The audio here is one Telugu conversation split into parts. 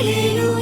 ఇది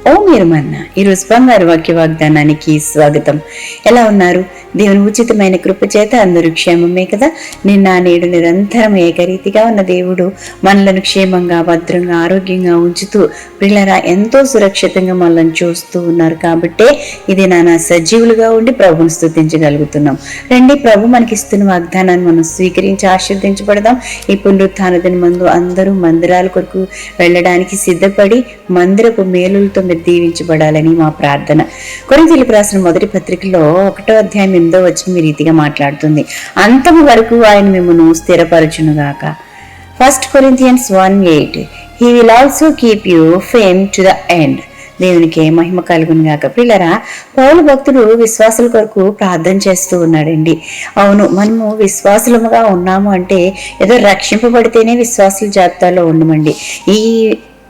ఓ మీరు మన్న ఈరోజు బంగారు వాక్య వాగ్దానానికి స్వాగతం. ఎలా ఉన్నారు? దేవుని ఉచితమైన కృప చేత అందరూ క్షేమమే కదా? నిన్న నేడు నిరంతరం ఏకరీతిగా ఉన్న దేవుడు మనలను క్షేమంగా భద్రంగా ఆరోగ్యంగా ఉంచుతూ పిల్లరా ఎంతో సురక్షితంగా మనల్ని చూస్తూ ఉన్నారు కాబట్టే ఇది నానా సజీవులుగా ఉండి ప్రభుని స్థుతించగలుగుతున్నాం రండి ప్రభు మనకి ఇస్తున్న వాగ్దానాన్ని మనం స్వీకరించి ఆశీర్దించబడదాం ఈ పునరుత్థాన దినమందు అందరూ మందిరాల కొరకు వెళ్ళడానికి సిద్ధపడి మందిరపు మేలులతో మీరు దీవించబడాలని మా ప్రార్థన. కొరింతలకు రాసిన మొదటి పత్రికలో ఒకటో అధ్యాయం ఎనిమిదో వచ్చిన మీ రీతిగా మాట్లాడుతుంది. అంతము వరకు ఆయన మిమ్మను స్థిరపరచునుగాక. First Corinthians one eight he will also keep you firm to the end దేవునికి మహిమ కలుగును గాక పిల్లరా పౌలు భక్తుడు విశ్వాసుల కొరకు ప్రార్థన చేస్తూ ఉన్నాడండి. అవును మనము విశ్వాసులముగా ఉన్నాము అంటే ఏదో రక్షింపబడితేనే విశ్వాసుల జాబితాలో ఉండమండి. ఈ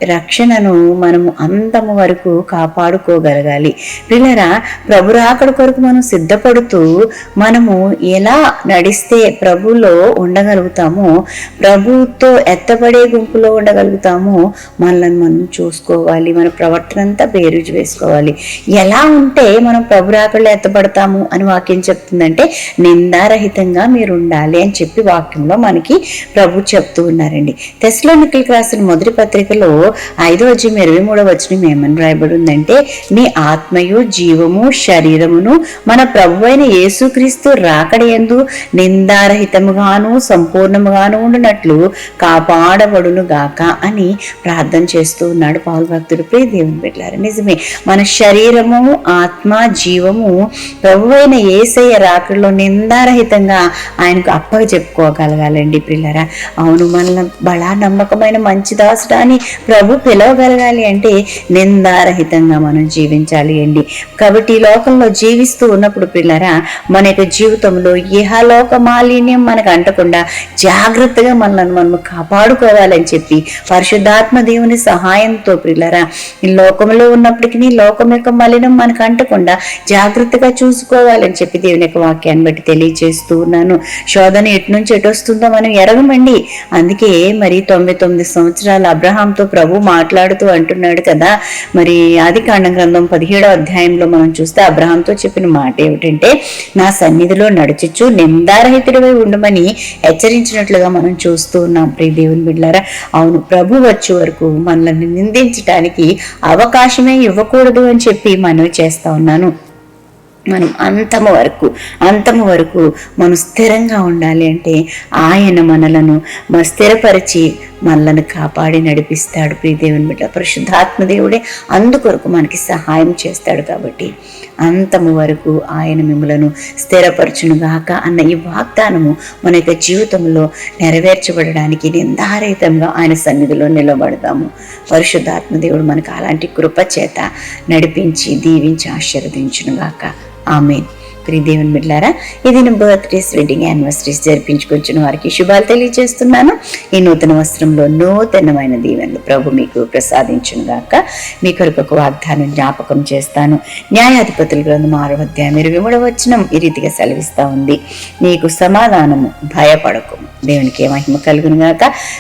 రక్షణను మనము అంతము వరకు కాపాడుకోగలగాలి. పిల్లరా ప్రభు రాకడ కొరకు మనం సిద్ధపడుతూ మనము ఎలా నడిస్తే ప్రభులో ఉండగలుగుతామో ప్రభుతో ఎత్తబడే గుంపులో ఉండగలుగుతామో మనల్ని మనం చూసుకోవాలి. మన ప్రవర్తన అంతా బేరుజు వేసుకోవాలి. ఎలా ఉంటే మనం ప్రభు రాకడలో ఎత్తబడతాము అని వాక్యం చెప్తుందంటే నిందారహితంగా మీరు ఉండాలి అని చెప్పి వాక్యంలో మనకి ప్రభు చెప్తూ ఉన్నారండి. తెస్లోనికలకు రాసిన మొదటి పత్రికలో ఐదో అధ్యాయం ఇరవై మూడవ వచనం ఏమని రాయబడి ఉందంటే మీ ఆత్మయు జీవము శరీరమును మన ప్రభు అయిన యేసుక్రీస్తు రాకడయందు నిందారహితముగాను సంపూర్ణముగాను ఉండినట్లు కాపాడబడును గాక అని ప్రార్థన చేస్తూ ఉన్నాడు పావులు భక్తుడు. ప్రియ దేవుని పెట్టారు నిజమే మన శరీరము ఆత్మ జీవము ప్రభు అయిన ఏసయ్య రాకడలో నిందారహితంగా ఆయనకు అప్పగ చెప్పుకోగలగాలండి పిల్లరా అవును మన బలా నమ్మకమైన మంచి దాసుడా అని ప్రభు పిలవగలగాలి అంటే నిందారహితంగా మనం జీవించాలి అండి. కాబట్టి ఈ లోకంలో జీవిస్తూ ఉన్నప్పుడు పిల్లరా మన యొక్క జీవితంలో ఇహలోక మాలిన్యం మనకు అంటకుండా జాగ్రత్తగా మనల్ని మనము కాపాడుకోవాలని చెప్పి పరిశుద్ధాత్మ దేవుని సహాయంతో పిల్లరా ఈ లోకంలో ఉన్నప్పటికీ లోకం యొక్క మలినం మనకు అంటకుండా జాగ్రత్తగా చూసుకోవాలని చెప్పి దేవుని యొక్క వాక్యాన్ని బట్టి తెలియజేస్తూ ఉన్నాను. శోధన ఎటు నుంచి ఎటు వస్తుందో మనం ఎరగమండి. అందుకే మరి తొంభై తొమ్మిది సంవత్సరాల అబ్రహాంతో ప్రభు మాట్లాడుతూ అంటున్నాడు కదా. మరి ఆది కాండ గ్రంథం పదిహేడో అధ్యాయంలో మనం చూస్తే అబ్రహాంతో చెప్పిన మాట ఏమిటంటే నా సన్నిధిలో నడుచుచు నిందారహితుడివై ఉండమని హెచ్చరించినట్లుగా మనం చూస్తూ ఉన్నాం ప్రియ దేవుని బిడ్డారా అవును ప్రభు వచ్చే వరకు మనల్ని నిందించడానికి అవకాశమే ఇవ్వకూడదు అని చెప్పి మనవి చేస్తా ఉన్నాను. మనం అంతము వరకు అంతము వరకు మనం స్థిరంగా ఉండాలి అంటే ఆయన మనలను మన స్థిరపరిచి మనలను కాపాడి నడిపిస్తాడు ప్రియదేవుని బిడ్డ. పరిశుద్ధాత్మ దేవుడే అందుకొరకు మనకి సహాయం చేస్తాడు కాబట్టి అంతము వరకు ఆయన మిమ్మలను స్థిరపరచునుగాక అన్న ఈ వాగ్దానము మన యొక్క జీవితంలో నెరవేర్చబడడానికి నిందారహితంగా ఆయన సన్నిధిలో నిలబడదాము పరిశుద్ధాత్మ దేవుడు మనకు అలాంటి కృప చేత నడిపించి దీవించి ఆశీర్వదించునుగాక. ఆమెన్. ప్రియ దేవుని బిడ్డారా ఇది నా బర్త్డేస్ వెడ్డింగ్ యానివర్సరీస్ జరిపించుకొచ్చిన వారికి శుభాలు తెలియజేస్తున్నాను. ఈ నూతన వస్త్రంలో నూతనమైన దీవెనలు ప్రభు మీకు ప్రసాదించును గాక. మీ కొరకు ఒక వాగ్దానం జ్ఞాపకం చేస్తాను. న్యాయాధిపతుల గ్రంథం ఆరో అధ్యాయం ఇరవై మూడవ వచనం ఈ రీతిగా సెలవిస్తూ ఉంది. నీకు సమాధానము భయపడకు దేవునికి మహిమ కలుగును గాక.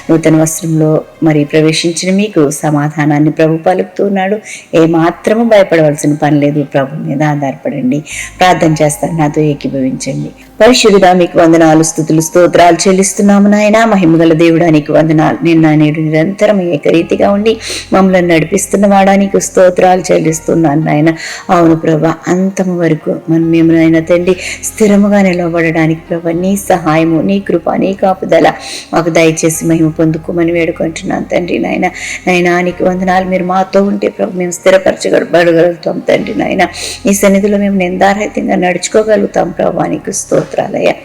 నూతన వస్త్రంలో మరి ప్రవేశించిన మీకు సమాధానాన్ని ప్రభు పలుకుతూ ఉన్నాడు. ఏ మాత్రము భయపడవలసిన పని లేదు. ప్రభు మీద ఆధారపడండి. ప్రార్థన చేస్తాను. నాతో ఏకీభవించండి. పరిశుద్ధుడా మీకు వందనాలు స్థుతులు స్తోత్రాలు చెల్లిస్తున్నాము నాయన. మహిమగల దేవుడా నీకు వందనాలు. నిన్న నేడు నిరంతరం ఏకరీతిగా ఉండి మమ్మల్ని నడిపిస్తున్న వాడా నీకు స్తోత్రాలు చెల్లిస్తున్నాను నాయన. అవును ప్రభా అంతము వరకు మనం మేము నాయన తండ్రి స్థిరముగా నిలవబడడానికి ప్రభా నీ సహాయము నీ కృప నీ కాపుదల మాకు దయచేసి మహిమ పొందుకోమని వేడుకుంటున్నాను తండ్రి నాయన. నాయనా నీకు వందనాలు. మీరు మాతో ఉంటే ప్రభు మేము స్థిరపరచగలగలుగుతాం తండ్రి నాయన. ఈ సన్నిధిలో మేము నిందారహితంగా నడుచుకోగలుగుతాం ప్రభా నీకు స్తోత్రాలయ్యా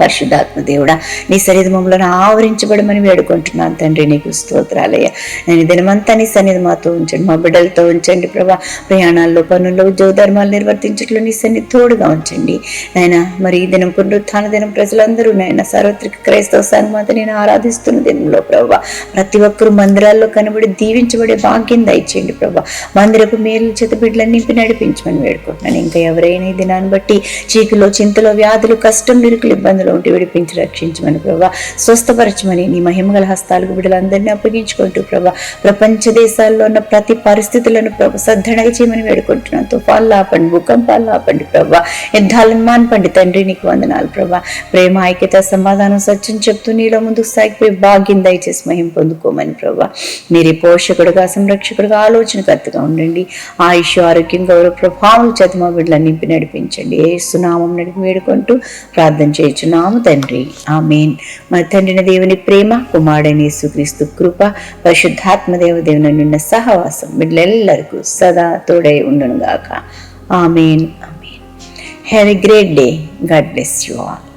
పరిశుద్ధాత్మ దేవుడా నీ సన్నిధి ఆవరించబడమని వేడుకుంటున్నాను తండ్రి నీకు స్తోత్రాలయ్య. నేను దినమంతా నీ సన్నిధి మాతో ఉంచండి మా బిడ్డలతో ఉంచండి ప్రభా. ప్రయాణాల్లో పనుల్లో ఉద్యోగ ధర్మాలు నిర్వర్తించట్లో నీ సన్నిధి తోడుగా ఉంచండి. నాయన మరి ఈ దినం పునరుత్థాన దినం ప్రజలందరూ నాయన సార్వత్రిక క్రైస్తవ సంగమత నేను ఆరాధిస్తున్న దినంలో ప్రభా. ప్రతి ఒక్కరు మందిరాల్లో కనబడి దీవించబడే భాగ్యం దయచేయండి ప్రభా. మందిరపు మేలు చేత బిడ్డలను నింపి నడిపించమని వేడుకుంటున్నాను. ఇంకా ఎవరైనా ఈ దినాన్ని బట్టి చీకులో చింతలో వ్యాధులు కష్టం నిరుకులు ఇబ్బందులు ఉంటే విడిపించి రక్షించమని ప్రభా. స్వస్థపరచమని నీ మహిమగల హస్తాలకు బిడ్డలందరినీ అప్పగించుకుంటూ ప్రభా. ప్రపంచ దేశాల్లో ఉన్న ప్రతి పరిస్థితులను ప్రభా సద్ధనగా చేయమని వేడుకుంటున్నాను. తుఫాన్లు ఆపండి భూకంపాలు ఆపండి ప్రభా. యుద్ధాలను మాన్పండి తండ్రి నీకు వందనాలు ప్రభా. ప్రేమ ఐక్యత సమాధానం సత్యం చెప్తూ నీలో ముందుకు సాగిపోయి భాగ్యం దయచేసి మహిం పొందుకోమని ప్రభా. మీరే పోషకుడుగా సంరక్షకుడుగా ఆలోచనకర్తగా ఉండండి. ఆయుష్ ఆరోగ్యం గౌరవ ప్రభావం చేత మా బిడ్డలను నింపి నడిపించండి. ఏ సునామం నడిపి వేడుకుంటూ ప్రార్థన చేయొచ్చు చేయుచున్నాము తండ్రి. ఆమెన్. మా తండ్రిన దేవుని ప్రేమ కుమారుడైన యేసుక్రీస్తు కృప పరిశుద్ధాత్మదేవ దేవుని నిన్న సహవాసం వీళ్ళెల్లరికూ సదా తోడై ఉండునుగాక. Amen. Amen. Have a great day. God bless you all.